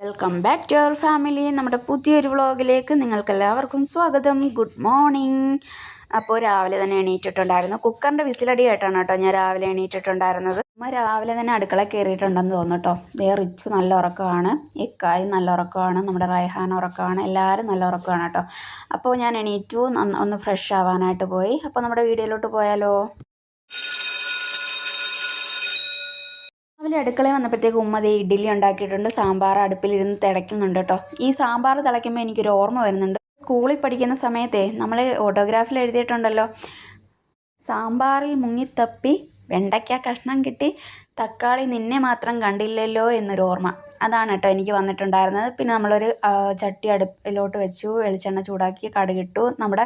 Welcome back to our family നമ്മുടെ പുതിയൊരു വ്ളോഗിലേക്ക് നിങ്ങൾക്ക് എല്ലാവർക്കും സ്വാഗതം. ഗുഡ് മോർണിംഗ് അപ്പോൾ രാവിലെ തന്നെ എണീറ്റിട്ടുണ്ടായിരുന്നു. കുക്കറിന്റെ വിസിലടി ആയിട്ടാണ് കേട്ടോ ഞാൻ രാവിലെ എണീറ്റിട്ടുണ്ടായിരുന്നത്. അമ്മ രാവിലെ തന്നെ അടുക്കള കയറിയിട്ടുണ്ടെന്ന് തോന്നുന്നു കേട്ടോ. ദേ റിച്ചു നല്ല ഉറക്കമാണ്. ഇക്കായും നല്ല ഉറക്കമാണ്. നമ്മുടെ റൈഹാൻ ഉറക്കമാണ്. എല്ലാവരും നല്ല ഉറക്കമാണ് കേട്ടോ. അപ്പോൾ ഞാൻ എണീറ്റു. ഒന്ന് ഫ്രഷ് ആവാനായിട്ട് പോയി. അപ്പോൾ നമ്മുടെ വീഡിയോയിലോട്ട് പോയാലോ? രാവിലെ അടുക്കളയിൽ വന്നപ്പോഴത്തേക്ക് ഉമ്മ ദേ ഇഡ്ഡലി ഉണ്ടാക്കിയിട്ടുണ്ട് സാമ്പാർ അടുപ്പിലിരുന്ന് തിളയ്ക്കുന്നുണ്ട് കേട്ടോ. ഈ സാമ്പാർ തിളയ്ക്കുമ്പോൾ എനിക്കൊരു ഓർമ്മ വരുന്നുണ്ട്. സ്കൂളിൽ പഠിക്കുന്ന സമയത്തെ നമ്മൾ ഓട്ടോഗ്രാഫിൽ എഴുതിയിട്ടുണ്ടല്ലോ. സാമ്പാറിൽ മുങ്ങിത്തപ്പി വെണ്ടയ്ക്ക കഷ്ണം കിട്ടി തക്കാളി നിന്നെ മാത്രം കണ്ടില്ലല്ലോ എന്നൊരു ഓർമ്മ. അതാണ് കേട്ടോ എനിക്ക് വന്നിട്ടുണ്ടായിരുന്നത്. പിന്നെ നമ്മളൊരു ചട്ടി അടുപ്പിലോട്ട് വെച്ചു വെളിച്ചെണ്ണ ചൂടാക്കി കടുകിട്ടു. നമ്മുടെ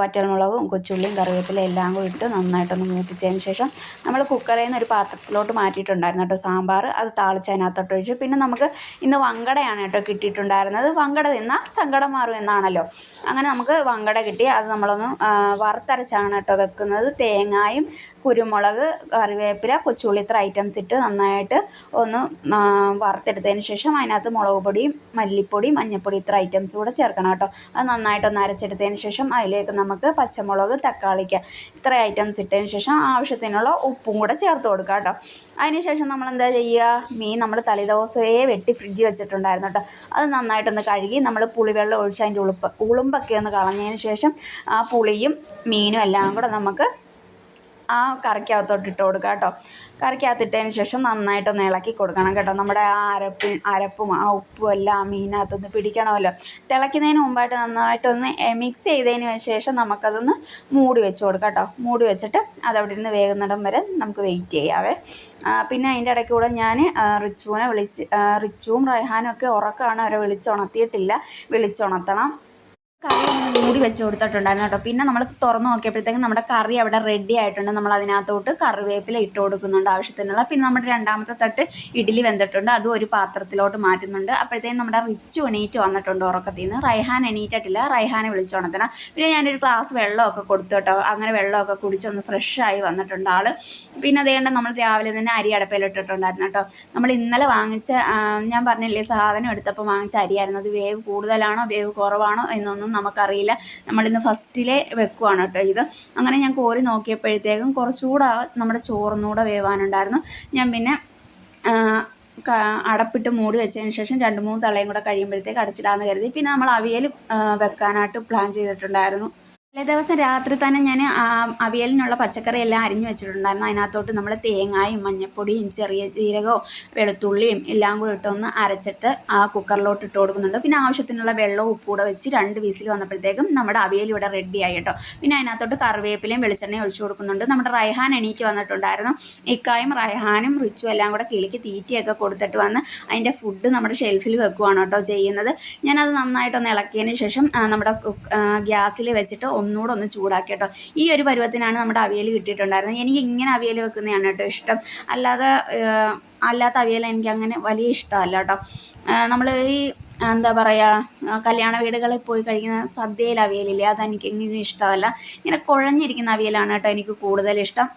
വറ്റൽമുളകും കൊച്ചുള്ളിയും കറിവേപ്പിലും എല്ലാം കൂടി ഇട്ട് നന്നായിട്ടൊന്ന് മൂപ്പിച്ചതിന് ശേഷം നമ്മൾ കുക്കറിൽ നിന്ന് ഒരു പാത്രത്തിലോട്ട് മാറ്റിയിട്ടുണ്ടായിരുന്നു കേട്ടോ സാമ്പാർ. അത് താളിച്ച് അതിനകത്തോട്ട് ഒഴിച്ചു. പിന്നെ നമുക്ക് ഇന്ന് വങ്കടയാണ് കേട്ടോ കിട്ടിയിട്ടുണ്ടായിരുന്നത്. വങ്കട തിന്നാൽ സങ്കടം മാറും എന്നാണല്ലോ. അങ്ങനെ നമുക്ക് വങ്കട കിട്ടി. അത് നമ്മളൊന്ന് വറുത്തരച്ചാണ് കേട്ടോ വെക്കുന്നത്. തേങ്ങായും കുരുമുളക് കറിവേപ്പില കൊച്ചുള്ളി ഇത്ര ഐറ്റംസ് ഇട്ട് നന്നായിട്ട് ഒന്ന് വറുത്തെടുത്തതിന് ശേഷം അതിനകത്ത് മുളക് പൊടിയും മല്ലിപ്പൊടിയും മഞ്ഞൾപ്പൊടി ഇത്ര ഐറ്റംസ് കൂടെ ചേർക്കണം കേട്ടോ. അത് നന്നായിട്ടൊന്ന് അരച്ചെടുത്തതിന് ശേഷം അതിലേക്ക് നമുക്ക് പച്ചമുളക് തക്കാളിക്ക ഇത്ര ഐറ്റംസ് ഇട്ടതിന് ശേഷം ആവശ്യത്തിനുള്ള ഉപ്പും കൂടെ ചേർത്ത് കൊടുക്കുക കേട്ടോ. അതിന് ശേഷം നമ്മൾ എന്താ ചെയ്യുക? മീൻ നമ്മൾ തലേദിവസമേ വെട്ടി ഫ്രിഡ്ജിൽ വെച്ചിട്ടുണ്ടായിരുന്നു കേട്ടോ. അത് നന്നായിട്ടൊന്ന് കഴുകി നമ്മൾ പുളിവെള്ളം ഒഴിച്ച് അതിന്റെ ഉളുപ്പ് ഉളുമ്പൊക്കെ ഒന്ന് കളഞ്ഞതിന് ശേഷം ആ പുളിയും മീനും എല്ലാം കൂടെ നമുക്ക് ആ കറിക്കകത്തോട്ട് ഇട്ട് കൊടുക്കുക കേട്ടോ. കറിക്കകത്തിട്ടതിന് ശേഷം നന്നായിട്ടൊന്ന് ഇളക്കി കൊടുക്കണം കേട്ടോ. നമ്മുടെ ആ അരപ്പ് അരപ്പും ആ ഉപ്പും എല്ലാം ആ മീനകത്തൊന്ന് പിടിക്കണമല്ലോ. തിളയ്ക്കുന്നതിന് മുമ്പായിട്ട് നന്നായിട്ടൊന്ന് മിക്സ് ചെയ്തതിന് ശേഷം നമുക്കതൊന്ന് മൂടി വെച്ച് കൊടുക്കാം കേട്ടോ. മൂടി വെച്ചിട്ട് അതവിടെ ഇരുന്ന് വേകുന്നിടം വരെ നമുക്ക് വെയിറ്റ് ചെയ്യാവേ. പിന്നെ അതിന്റെ ഇടയ്ക്ക് കൂടെ ഞാൻ റിച്ചുവിനെ വിളിച്ച് റിച്ചുവും റൈഹാനും ഒക്കെ ഉറക്കമാണ്. അവരെ വിളിച്ചുണർത്തിയിട്ടില്ല വിളിച്ചുണർത്തണം കറി മൂടി വെച്ച് കൊടുത്തിട്ടുണ്ടായിരുന്നു കേട്ടോ. പിന്നെ നമ്മൾ തുറന്ന് നോക്കിയപ്പോഴത്തേക്കും നമ്മുടെ കറി അവിടെ റെഡി ആയിട്ടുണ്ട്. നമ്മൾ അതിനകത്തോട്ട് കറിവേപ്പില ഇട്ട് കൊടുക്കുന്നുണ്ട് ആവശ്യത്തിനുള്ള. പിന്നെ നമ്മുടെ രണ്ടാമത്തെ തട്ട് ഇഡ്ഡലി വെന്തിട്ടുണ്ട്. അതും ഒരു പാത്രത്തിലോട്ട് മാറ്റുന്നുണ്ട്. അപ്പോഴത്തേക്കും നമ്മുടെ റിച്ചു എണീറ്റ് വന്നിട്ടുണ്ട് ഉറക്കത്തിൽ നിന്ന് റൈഹാൻ എണീറ്റിട്ടില്ല. റൈഹാനെ വിളിച്ചുണർത്തണം പിന്നെ ഞാനൊരു ഗ്ലാസ് വെള്ളമൊക്കെ കൊടുത്തു കേട്ടോ. അങ്ങനെ വെള്ളമൊക്കെ കുടിച്ചൊന്ന് ഫ്രഷായി വന്നിട്ടുണ്ട് ആൾ. പിന്നെ അതുകൊണ്ട് നമ്മൾ രാവിലെ തന്നെ അരി അടപ്പയിലിട്ടിട്ടുണ്ടായിരുന്നു കേട്ടോ. നമ്മൾ ഇന്നലെ വാങ്ങിച്ച ഞാൻ പറഞ്ഞില്ലേ സാധനം എടുത്തപ്പോൾ വാങ്ങിച്ച അരിയായിരുന്നു. അത് വേവ് കൂടുതലാണോ വേവ് കുറവാണോ എന്നൊന്നും നമുക്കറിയില്ല. നമ്മളിന്ന് ഫസ്റ്റിലെ വെക്കുവാണ് കേട്ടോ ഇത്. അങ്ങനെ ഞാൻ കോരി നോക്കിയപ്പോഴത്തേക്കും കുറച്ചുകൂടെ നമ്മുടെ ചോറിനൂടെ വേവാനുണ്ടായിരുന്നു. ഞാൻ പിന്നെ അടപ്പിട്ട് മൂടി വെച്ചതിന് ശേഷം രണ്ട് മൂന്ന് തളയും കൂടെ കഴിയുമ്പോഴത്തേക്ക് അടച്ചിടാമെന്ന് കരുതി. പിന്നെ നമ്മൾ അവിയൽ വെക്കാനായിട്ട് പ്ലാൻ ചെയ്തിട്ടുണ്ടായിരുന്നു. തലേ ദിവസം രാത്രി തന്നെ ഞാൻ അവിയലിനുള്ള പച്ചക്കറിയെല്ലാം അരിഞ്ഞു വെച്ചിട്ടുണ്ടായിരുന്നു. അതിനകത്തോട്ട് നമ്മൾ തേങ്ങായും മഞ്ഞപ്പൊടിയും ചെറിയ ജീരകവും വെളുത്തുള്ളിയും എല്ലാം കൂടി ഇട്ടൊന്ന് അരച്ചിട്ട് ആ കുക്കറിലോട്ട് ഇട്ട് കൊടുക്കുന്നുണ്ട്. പിന്നെ ആവശ്യത്തിനുള്ള വെള്ളവും കൂടെ വെച്ച് രണ്ട് വീസിൽ വന്നപ്പോഴത്തേക്കും നമ്മുടെ അവിയൽ ഇവിടെ റെഡി ആയിട്ടോ പിന്നെ അതിനകത്തോട്ട് കറിവേപ്പിലയും വെളിച്ചെണ്ണയും ഒഴിച്ചു കൊടുക്കുന്നുണ്ട്. നമ്മുടെ റൈഹാൻ എണീക്ക് വന്നിട്ടുണ്ടായിരുന്നു. ഇക്കായും റൈഹാനും റിച്ചും എല്ലാം കൂടെ കിളിക്ക് തീറ്റയൊക്കെ കൊടുത്തിട്ട് വന്ന് അതിന്റെ ഫുഡ് നമ്മുടെ ഷെൽഫിൽ വെക്കുവാണ് കേട്ടോ ചെയ്യുന്നത്. ഞാനത് നന്നായിട്ടൊന്ന് ഇളക്കിയതിന് ശേഷം നമ്മുടെ ഗ്യാസിൽ വെച്ചിട്ട് ഒന്നുകൂടെ ഒന്ന് ചൂടാക്കി ഈ ഒരു പരുവത്തിനാണ് നമ്മുടെ അവിയൽ കിട്ടിയിട്ടുണ്ടായിരുന്നത്. എനിക്ക് ഇങ്ങനെ അവിയൽ വെക്കുന്നതാണ് കേട്ടോ ഇഷ്ടം. അല്ലാതെ അല്ലാത്ത അവിയൽ എനിക്ക് അങ്ങനെ വലിയ ഇഷ്ടമല്ല കേട്ടോ. നമ്മൾ ഈ എന്താ പറയുക കല്യാണ വീടുകളിൽ പോയി കഴിക്കുന്ന സദ്യയിൽ അവിയലില്ലേ അതെനിക്ക് ഇങ്ങനെ ഇഷ്ടമല്ല. ഇങ്ങനെ കുഴഞ്ഞിരിക്കുന്ന അവിയലാണ് കേട്ടോ എനിക്ക് കൂടുതൽ ഇഷ്ടം.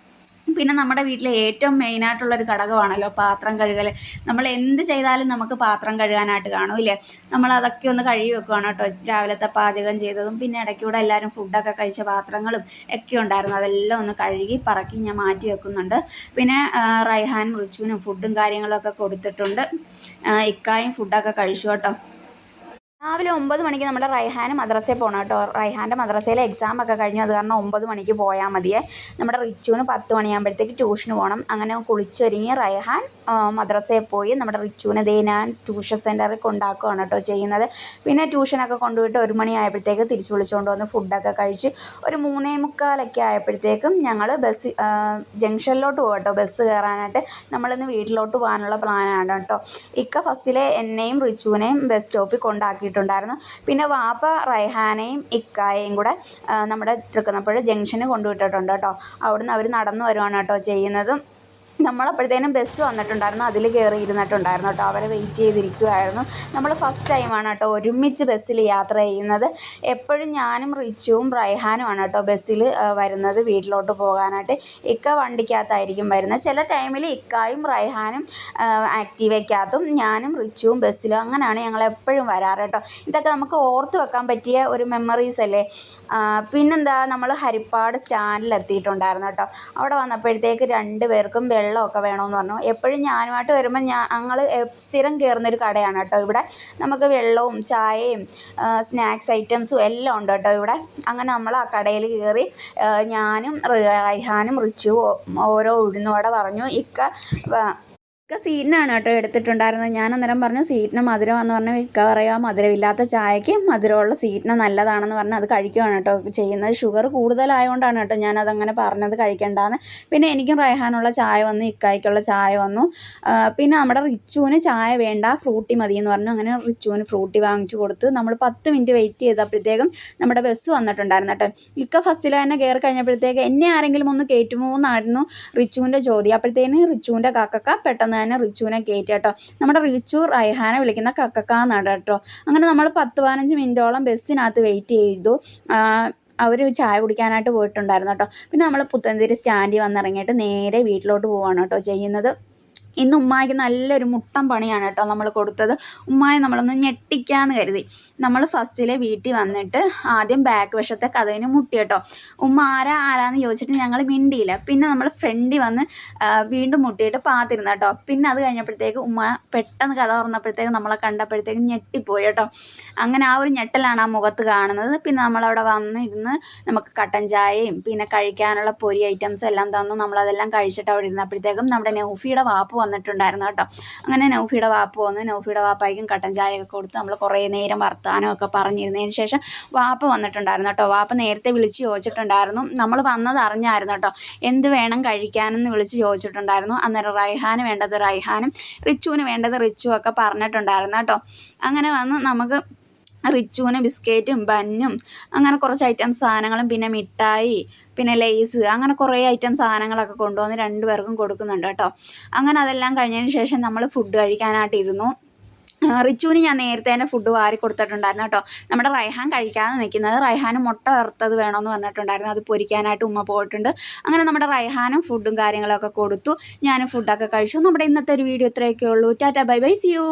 പിന്നെ നമ്മുടെ വീട്ടിലെ ഏറ്റവും മെയിനായിട്ടുള്ളൊരു ഘടകമാണല്ലോ പാത്രം കഴുകൽ നമ്മൾ എന്ത് ചെയ്താലും നമുക്ക് പാത്രം കഴുകാനായിട്ട് കാണും ഇല്ലേ? നമ്മൾ അതൊക്കെ ഒന്ന് കഴുകി വെക്കുകയാണ് കേട്ടോ. രാവിലത്തെ പാചകം ചെയ്തതും പിന്നെ ഇടയ്ക്കൂടെ എല്ലാവരും ഫുഡൊക്കെ കഴിച്ച പാത്രങ്ങളും ഒക്കെ ഉണ്ടായിരുന്നു. അതെല്ലാം ഒന്ന് കഴുകി പറക്കി ഞാൻ മാറ്റി വെക്കുന്നുണ്ട്. പിന്നെ റൈഹാനും റിച്ചുവിനും ഫുഡും കാര്യങ്ങളൊക്കെ കൊടുത്തിട്ടുണ്ട്. ഇക്കായും ഫുഡൊക്കെ കഴിച്ചു കേട്ടോ. രാവിലെ ഒമ്പത് മണിക്ക് നമ്മുടെ റൈഹാൻ മദ്രസയിൽ പോകണം കേട്ടോ. റൈഹാന്റെ മദ്രസയിലെ എക്സാം ഒക്കെ കഴിഞ്ഞു. അത് കാരണം ഒമ്പത് മണിക്ക് പോയാൽ മതിയേ. നമ്മുടെ റിച്ചുവിന് പത്ത് മണിയാകുമ്പോഴത്തേക്ക് ട്യൂഷന് പോകണം അങ്ങനെ കുളിച്ചൊരുങ്ങി റൈഹാൻ മദ്രസയിൽ പോയി നമ്മുടെ റിച്ചുവിനെ ദേ ഞാൻ ട്യൂഷൻ സെന്ററിൽ കൊണ്ടാക്കുകയാണ് കേട്ടോ ചെയ്യുന്നത്. പിന്നെ ട്യൂഷനൊക്കെ കൊണ്ടുപോയിട്ട് ഒരു മണിയായപ്പോഴത്തേക്ക് തിരിച്ച് വിളിച്ചുകൊണ്ട് വന്ന് ഫുഡൊക്കെ കഴിച്ച് ഒരു മൂന്നേ മുക്കാലൊക്കെ ആയപ്പോഴത്തേക്കും ഞങ്ങൾ ബസ് ജംഗ്ഷനിലോട്ട് പോകും കേട്ടോ. ബസ് കയറാനായിട്ട് നമ്മളിന്ന് വീട്ടിലോട്ട് പോകാനുള്ള പ്ലാനാണ് കേട്ടോ. ഇക്ക ഫസ്റ്റിലെ എന്നെയും റിച്ചുവിനെയും ബസ് സ്റ്റോപ്പിൽ കൊണ്ടാക്കിയിട്ടുണ്ടായിരുന്നു പിന്നെ വാപ്പ റൈഹാനയും ഇക്കായയും കൂടെ നമ്മുടെ തൃക്കുന്നപ്പുഴ ജംഗ്ഷന് കൊണ്ടുവിട്ടിട്ടുണ്ട് കേട്ടോ. അവിടുന്ന് അവർ നടന്നു വരുവാണ് കേട്ടോ ചെയ്യുന്നത്. നമ്മളപ്പോഴത്തേനും ബസ് വന്നിട്ടുണ്ടായിരുന്നു. അതിൽ കയറി ഇരുന്നിട്ടുണ്ടായിരുന്നു കേട്ടോ. അവരെ വെയിറ്റ് ചെയ്തിരിക്കുമായിരുന്നു നമ്മൾ ഫസ്റ്റ് ടൈമാണ് കേട്ടോ ഒരുമിച്ച് ബസ്സിൽ യാത്ര ചെയ്യുന്നത്. എപ്പോഴും ഞാനും റിച്ചുവും റൈഹാനുമാണ് കേട്ടോ ബസ്സിൽ വരുന്നത് വീട്ടിലോട്ട് പോകാനായിട്ട്. ഇക്ക വണ്ടിക്കകത്തായിരിക്കും വരുന്നത്. ചില ടൈമിൽ ഇക്കായും റൈഹാനും ആക്റ്റീവയ്ക്കകത്തും ഞാനും റിച്ചുവും ബസ്സിലും അങ്ങനെയാണ് ഞങ്ങൾ എപ്പോഴും വരാറ് കേട്ടോ. ഇതൊക്കെ നമുക്ക് ഓർത്ത് വെക്കാൻ പറ്റിയ ഒരു മെമ്മറീസ് അല്ലേ? പിന്നെന്താ? നമ്മൾ ഹരിപ്പാട് സ്റ്റാൻഡിൽ എത്തിയിട്ടുണ്ടായിരുന്നു കേട്ടോ. അവിടെ വന്നപ്പോഴത്തേക്ക് രണ്ട് പേർക്കും വെള്ളമൊക്കെ വേണമെന്ന് പറഞ്ഞു. എപ്പോഴും ഞാനുമായിട്ട് വരുമ്പോൾ ഞാൻ ഞങ്ങൾ സ്ഥിരം കയറുന്നൊരു കടയാണ് കേട്ടോ ഇവിടെ. നമുക്ക് വെള്ളവും ചായയും സ്നാക്സ് ഐറ്റംസും എല്ലാം ഉണ്ട് കേട്ടോ ഇവിടെ. അങ്ങനെ നമ്മൾ ആ കടയിൽ കയറി ഞാനും റൈഹാനും റിച്ചു ഓരോ ഉഴുന്നുവട പറഞ്ഞു. ഇക്ക ഇക്ക സീറ്റിനാണ് കേട്ടോ എടുത്തിട്ടുണ്ടായിരുന്നത്. ഞാൻ അന്നേരം പറഞ്ഞു സീറ്റിന് മധുരം മധുരമാണെന്ന് പറഞ്ഞാൽ ഇക്ക പറയുക മധുരമില്ലാത്ത ചായക്ക് മധുരമുള്ള സീറ്റിന് നല്ലതാണെന്ന് പറഞ്ഞാൽ അത് കഴിക്കുവാണ് കേട്ടോ ചെയ്യുന്നത്. ഷുഗർ കൂടുതലായതുകൊണ്ടാണ് കേട്ടോ ഞാനതങ്ങനെ പറഞ്ഞത് കഴിക്കേണ്ടതെന്ന് പിന്നെ എനിക്കും റൈഹാനുള്ള ചായ വന്നു ഇക്കായ്ക്കുള്ള ചായ വന്നു. പിന്നെ നമ്മുടെ റിച്ചുവിന് ചായ വേണ്ട ഫ്രൂട്ടി മതി എന്ന് പറഞ്ഞു. അങ്ങനെ റിച്ചുവിന് ഫ്രൂട്ടി വാങ്ങിച്ചു കൊടുത്ത് നമ്മൾ പത്ത് മിനിറ്റ് വെയിറ്റ് ചെയ്തപ്പോഴത്തേക്കും നമ്മുടെ ബസ് വന്നിട്ടുണ്ടായിരുന്നു കേട്ടോ. ഇക്ക ഫസ്റ്റിൽ തന്നെ കയറി കഴിഞ്ഞപ്പോഴത്തേക്ക് എന്നെ ആരെങ്കിലും ഒന്ന് കയറ്റുമോ എന്നായിരുന്നു റിച്ചുവിന്റെ ചോദ്യം. അപ്പോഴത്തേന് റിച്ചുവിന്റെ കാക്കൊക്കെ പെട്ടെന്ന് തന്നെ റിച്ചുവിനെ കയറ്റി കേട്ടോ നമ്മുടെ റിച്ചു റൈഹാനെ വിളിക്കുന്ന കക്കക്ക നട കേട്ടോ അങ്ങനെ നമ്മൾ പത്ത് പതിനഞ്ച് മിനിറ്റോളം ബസ്സിനകത്ത് വെയിറ്റ് ചെയ്തു. അവർ ചായ കുടിക്കാനായിട്ട് പോയിട്ടുണ്ടായിരുന്നു കേട്ടോ പിന്നെ നമ്മൾ പുത്തൻതിരി സ്റ്റാൻഡിൽ വന്നിറങ്ങിയിട്ട് നേരെ വീട്ടിലോട്ട് പോവാണ് കേട്ടോ ചെയ്യുന്നത്. ഇന്ന് ഉമ്മായിക്ക് നല്ലൊരു മുട്ടൻ പണിയാണ് കേട്ടോ നമ്മൾ കൊടുത്തത്. ഉമ്മായി നമ്മളൊന്ന് ഞെട്ടിക്കാന്ന് കരുതി. നമ്മൾ ഫസ്റ്റിലെ വീട്ടിൽ വന്നിട്ട് ആദ്യം ബാക്ക് വശത്തെ കഥവിന് മുട്ടി കേട്ടോ. ഉമ്മ ആരാ ആരാന്ന് ചോദിച്ചിട്ട് ഞങ്ങൾ മിണ്ടിയില്ല. പിന്നെ നമ്മൾ ഫ്രണ്ടിൽ വന്ന് വീണ്ടും മുട്ടിയിട്ട് പാത്തിരുന്നു കേട്ടോ. പിന്നെ അത് കഴിഞ്ഞപ്പോഴത്തേക്ക് ഉമ്മ പെട്ടെന്ന് കഥ തുറന്നപ്പോഴത്തേക്ക് നമ്മളെ കണ്ടപ്പോഴത്തേക്ക് ഞെട്ടിപ്പോയി കേട്ടോ. അങ്ങനെ ആ ഒരു ഞെട്ടലാണ് ആ മുഖത്ത് കാണുന്നത്. പിന്നെ നമ്മളവിടെ വന്ന് ഇരുന്ന് നമുക്ക് കട്ടൻ ചായയും പിന്നെ കഴിക്കാനുള്ള പൊരി ഐറ്റംസും എല്ലാം തന്നു. നമ്മളതെല്ലാം കഴിച്ചിട്ട് അവിടെ ഇരുന്നപ്പോഴത്തേക്കും നമ്മുടെ നൗഫിയുടെ വാപ്പ് വന്നിട്ടുണ്ടായിരുന്നു കേട്ടോ. അങ്ങനെ നൗഫിയുടെ വാപ്പ് വന്ന്. നൗഫിയുടെ വാപ്പായിക്കും കട്ടൻ ചായയൊക്കെ കൊടുത്ത് നമ്മൾ കുറേ നേരം വർത്തമാനമൊക്കെ പറഞ്ഞിരുന്നതിന് ശേഷം വാപ്പ വന്നിട്ടുണ്ടായിരുന്നു കേട്ടോ. വാപ്പ നേരത്തെ വിളിച്ച് ചോദിച്ചിട്ടുണ്ടായിരുന്നു. നമ്മൾ വന്നത് അറിഞ്ഞായിരുന്നു കേട്ടോ. എന്ത് വേണം കഴിക്കാനെന്ന് വിളിച്ച് ചോദിച്ചിട്ടുണ്ടായിരുന്നു. അന്നേരം റൈഹാന് വേണ്ടത് റൈഹാനും റിച്ചുവിന് വേണ്ടത് റിച്ചുവൊക്കെ പറഞ്ഞിട്ടുണ്ടായിരുന്നു കേട്ടോ. അങ്ങനെ വന്ന് നമുക്ക് റിച്ചുവിന് ബിസ്ക്കറ്റും ബന്നും അങ്ങനെ കുറച്ച് ഐറ്റം സാധനങ്ങളും പിന്നെ മിഠായി പിന്നെ ലേസ് അങ്ങനെ കുറേ ഐറ്റം സാധനങ്ങളൊക്കെ കൊണ്ടുവന്ന് രണ്ട് പേർക്കും കൊടുക്കുന്നുണ്ട് കേട്ടോ. അങ്ങനെ അതെല്ലാം കഴിഞ്ഞതിന് ശേഷം നമ്മൾ ഫുഡ് കഴിക്കാനായിട്ടിരുന്നു റിച്ചുവിന് ഞാൻ നേരത്തെ തന്നെ ഫുഡ് വാരി കൊടുത്തിട്ടുണ്ടായിരുന്നു കേട്ടോ. നമ്മുടെ റൈഹാൻ കഴിക്കാതെ നിൽക്കുന്നത്. റൈഹാന് മുട്ട വറുത്തത് വേണമെന്ന് പറഞ്ഞിട്ടുണ്ടായിരുന്നു. അത് പൊരിക്കാനായിട്ട് ഉമ്മ പോയിട്ടുണ്ട്. അങ്ങനെ നമ്മുടെ റൈഹാനും ഫുഡും കാര്യങ്ങളൊക്കെ കൊടുത്തു. ഞാനും ഫുഡൊക്കെ കഴിച്ചു. നമ്മുടെ ഇന്നത്തെ ഒരു വീഡിയോ ഇത്രയൊക്കെ ഉള്ളൂ. Tata bye bye. See you